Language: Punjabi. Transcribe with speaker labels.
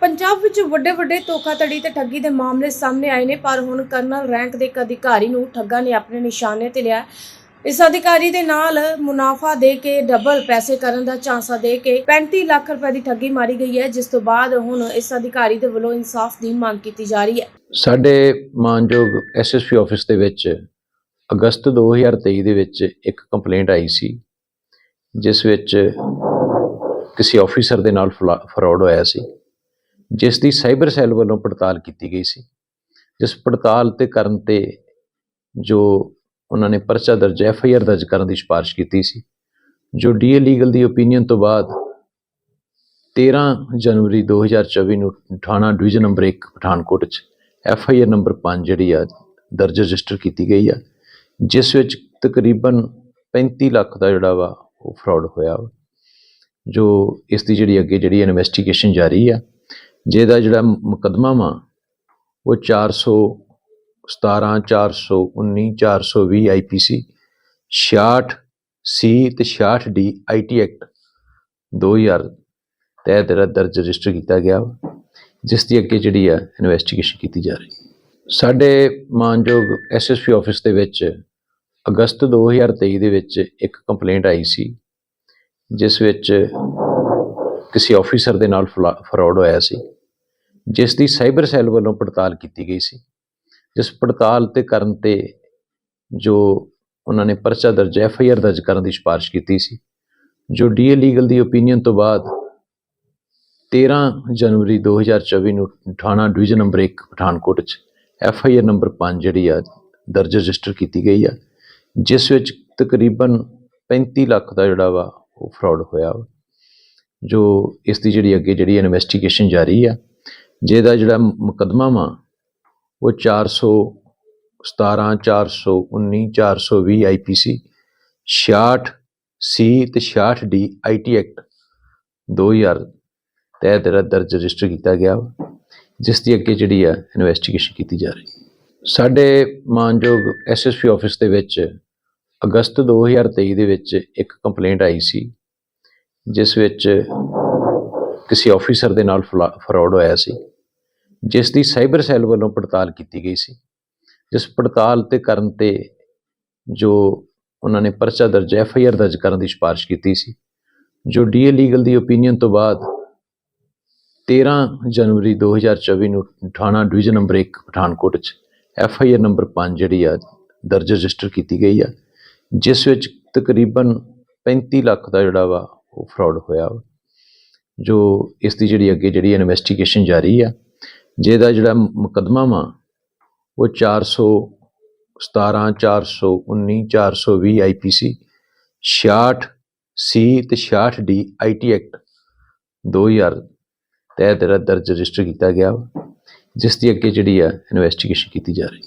Speaker 1: ਪੰਜਾਬ ਵਿੱਚ ਵੱਡੇ ਵੱਡੇ ਧੋਖਾਧੜੀ ਤੇ ਠੱਗੀ ਦੇ ਮਾਮਲੇ ਸਾਹਮਣੇ ਆਏ ਨੇ, ਪਰ ਹੁਣ ਕਰਨਲ ਰੈਂਕ ਦੇ ਇੱਕ ਅਧਿਕਾਰੀ ਨੂੰ ਠੱਗਾਂ ਨੇ ਆਪਣੇ ਨਿਸ਼ਾਨੇ ਤੇ ਲਿਆ। ਇਸ ਅਧਿਕਾਰੀ ਦੇ ਨਾਲ ਮੁਨਾਫਾ ਦੇ ਕੇ ਡਬਲ ਪੈਸੇ ਕਰਨ ਦਾ ਝਾਂਸਾ ਦੇ ਕੇ 35 ਲੱਖ ਰੁਪਏ ਦੀ ਠੱਗੀ ਮਾਰੀ ਗਈ ਹੈ, ਜਿਸ ਤੋਂ ਬਾਅਦ ਹੁਣ ਇਸ ਅਧਿਕਾਰੀ ਦੇ ਵੱਲੋਂ ਇਨਸਾਫ ਦੀ ਮੰਗ ਕੀਤੀ ਜਾ ਰਹੀ ਹੈ।
Speaker 2: ਸਾਡੇ ਮਾਨਯੋਗ ਐਸਐਸਪੀ ਆਫਿਸ ਦੇ ਵਿੱਚ ਅਗਸਤ 2023 ਦੇ ਵਿੱਚ ਇੱਕ ਕੰਪਲੇਂਟ ਆਈ ਸੀ, ਜਿਸ ਵਿੱਚ ਕਿਸੇ ਆਫੀਸਰ ਦੇ ਨਾਲ ਫਰਾਡ ਹੋਇਆ ਸੀ। ਜਿਸ ਦੀ ਸਾਈਬਰ ਸੈੱਲ ਵੱਲੋਂ ਪੜਤਾਲ ਕੀਤੀ ਗਈ ਸੀ। ਜਿਸ ਪੜਤਾਲ ਤੇ ਕਰਨ ਤੇ ਜੋ ਉਹਨਾਂ ਨੇ ਪਰਚਾ ਦਰਜ, ਐਫ ਆਈ ਆਰ ਦਰਜ ਕਰਨ ਦੀ ਸਿਫਾਰਿਸ਼ ਕੀਤੀ ਸੀ। ਜੋ ਡੀਏ ਲੀਗਲ ਦੀ ਓਪੀਨੀਅਨ ਤੋਂ ਬਾਅਦ 13 ਜਨਵਰੀ 2024 ਨੂੰ ਥਾਣਾ ਡਿਵੀਜ਼ਨ ਨੰਬਰ 1 ਪਠਾਨਕੋਟ 'ਚ ਐਫ ਆਈ ਆਰ ਨੰਬਰ 5 ਜਿਹੜੀ ਆ, ਦਰਜ ਰਜਿਸਟਰ ਕੀਤੀ ਗਈ ਆ, ਜਿਸ ਵਿੱਚ ਤਕਰੀਬਨ 35 ਲੱਖ ਦਾ ਜਿਹੜਾ ਵਾ ਉਹ ਫਰਾਡ ਹੋਇਆ ਵਾ। ਜੋ ਇਸ ਦੀ ਜਿਹੜੀ ਅੱਗੇ ਜਿਹੜੀ ਇਨਵੈਸਟੀਗੇਸ਼ਨ ਜਾਰੀ ਆ ਜਿਹਦਾ ਜਿਹੜਾ ਮੁਕੱਦਮਾ ਵਾ ਉਹ 417 419 420 ਆਈਪੀਸੀ 66 ਸੀ ਤੇ 66 ਡੀ ਆਈਟੀ ਐਕਟ 2000 ਤਹਿਤ ਜਿਹੜਾ ਦਰਜ ਰਜਿਸਟਰ ਕੀਤਾ ਗਿਆ ਵਾ, ਜਿਸ ਦੀ ਅੱਗੇ ਜਿਹੜੀ ਆ ਇਨਵੈਸਟੀਗੇਸ਼ਨ ਕੀਤੀ ਜਾ ਰਹੀ। ਸਾਡੇ ਮਾਨਯੋਗ ਐਸਐਸਪੀ ਆਫਿਸ ਦੇ ਵਿੱਚ ਅਗਸਤ 2023 ਦੇ ਵਿੱਚ ਇੱਕ ਕੰਪਲੇਂਟ ਆਈ ਸੀ ਜਿਸ ਵਿੱਚ ਕਿਸੇ ਆਫੀਸਰ ਦੇ ਨਾਲ ਫਰਾਡ ਹੋਇਆ ਸੀ। ਜਿਸ ਦੀ ਸਾਈਬਰ ਸੈੱਲ ਵੱਲੋਂ ਪੜਤਾਲ ਕੀਤੀ ਗਈ ਸੀ, ਜਿਸ ਪੜਤਾਲ ਤੇ ਕਰਨ ਤੇ ਜੋ ਉਹਨਾਂ ਨੇ ਪਰਚਾ ਦਰਜ, ਐਫ ਆਈ ਆਰ ਦਰਜ ਕਰਨ ਦੀ ਸਿਫਾਰਿਸ਼ ਕੀਤੀ ਸੀ, ਜੋ ਡੀਏ ਲੀਗਲ ਦੀ ਓਪੀਨੀਅਨ ਤੋਂ ਬਾਅਦ 13 ਜਨਵਰੀ 2024 ਨੂੰ ਥਾਣਾ ਡਿਵੀਜ਼ਨ ਨੰਬਰ 1 ਪਠਾਨਕੋਟ 'ਚ ਐਫ ਆਈ ਆਰ ਨੰਬਰ 5 ਜਿਹੜੀ ਆ, ਦਰਜ ਰਜਿਸਟਰ ਕੀਤੀ ਗਈ ਆ, ਜਿਸ ਵਿੱਚ ਤਕਰੀਬਨ 35 ਲੱਖ ਦਾ ਜਿਹੜਾ ਵਾ ਉਹ ਫਰਾਡ ਹੋਇਆ ਵਾ, ਜੋ ਇਸ ਦੀ ਜਿਹੜੀ ਅੱਗੇ ਜਿਹੜੀ ਇਨਵੈਸਟੀਗੇਸ਼ਨ ਜਾਰੀ ਆ ਜਿਹਦਾ ਜਿਹੜਾ ਮੁਕੱਦਮਾ ਵਾ ਉਹ 417 419 420 ਆਈਪੀਸੀ 66 ਸੀ ਤੇ 66 ਡੀ ਆਈਟੀ ਐਕਟ 2000 ਤਹਿਤ ਜਿਹੜਾ ਦਰਜ ਰਜਿਸਟਰ ਕੀਤਾ ਗਿਆ ਵਾ, ਜਿਸ ਦੀ ਅੱਗੇ ਜਿਹੜੀ ਆ ਇਨਵੈਸਟੀਗੇਸ਼ਨ ਕੀਤੀ ਜਾ ਰਹੀ। ਸਾਡੇ ਮਾਨਯੋਗ ਐਸਐਸਪੀ ਆਫਿਸ ਦੇ ਵਿੱਚ ਅਗਸਤ 2023 ਦੇ ਵਿੱਚ ਇੱਕ ਕੰਪਲੇਂਟ ਆਈ ਸੀ ਜਿਸ ਵਿੱਚ ਕਿਸੇ ਆਫੀਸਰ ਦੇ ਨਾਲ ਫਰਾਡ ਹੋਇਆ ਸੀ ਜਿਸ ਦੀ ਸਾਈਬਰ ਸੈੱਲ ਵੱਲੋਂ ਪੜਤਾਲ ਕੀਤੀ ਗਈ ਸੀ। ਜਿਸ ਪੜਤਾਲ ਤੇ ਕਰਨ ਤੇ ਜੋ ਉਹਨਾਂ ਨੇ ਪਰਚਾ ਦਰਜ ਐਫ ਆਈ ਆਰ ਦਰਜ ਕਰਨ ਦੀ ਸਿਫਾਰਿਸ਼ ਕੀਤੀ ਸੀ, ਜੋ ਡੀਏ ਲੀਗਲ ਦੀ ਓਪੀਨੀਅਨ ਤੋਂ ਬਾਅਦ 13 ਜਨਵਰੀ 2024 ਨੂੰ ਥਾਣਾ ਡਿਵੀਜ਼ਨ ਨੰਬਰ 1 ਪਠਾਨਕੋਟ 'ਚ ਐਫ ਆਈ ਆਰ ਨੰਬਰ 5 ਜਿਹੜੀ ਆ, ਦਰਜ ਰਜਿਸਟਰ ਕੀਤੀ ਗਈ ਆ, ਜਿਸ ਵਿੱਚ ਤਕਰੀਬਨ 35 ਲੱਖ ਦਾ ਜਿਹੜਾ ਵਾ ਉਹ ਫਰਾਡ ਹੋਇਆ ਵਾ। ਜੋ ਇਸ ਦੀ ਜਿਹੜੀ ਅੱਗੇ ਜਿਹੜੀ ਇਨਵੈਸਟੀਗੇਸ਼ਨ ਜਾਰੀ ਆ ਜਿਹਦਾ ਜਿਹੜਾ ਮੁਕੱਦਮਾ ਵਾ ਉਹ 417 419 420 ਆਈਪੀਸੀ 66 ਸੀ ਤੇ 66 ਡੀ ਆਈਟੀ ਐਕਟ 2000 ਤਹਿਤ ਜਿਹੜਾ ਦਰਜ ਰਜਿਸਟਰ ਕੀਤਾ ਗਿਆ ਵਾ, ਜਿਸ ਦੀ ਅੱਗੇ ਜਿਹੜੀ ਆ ਇਨਵੈਸਟੀਗੇਸ਼ਨ ਕੀਤੀ ਜਾ ਰਹੀ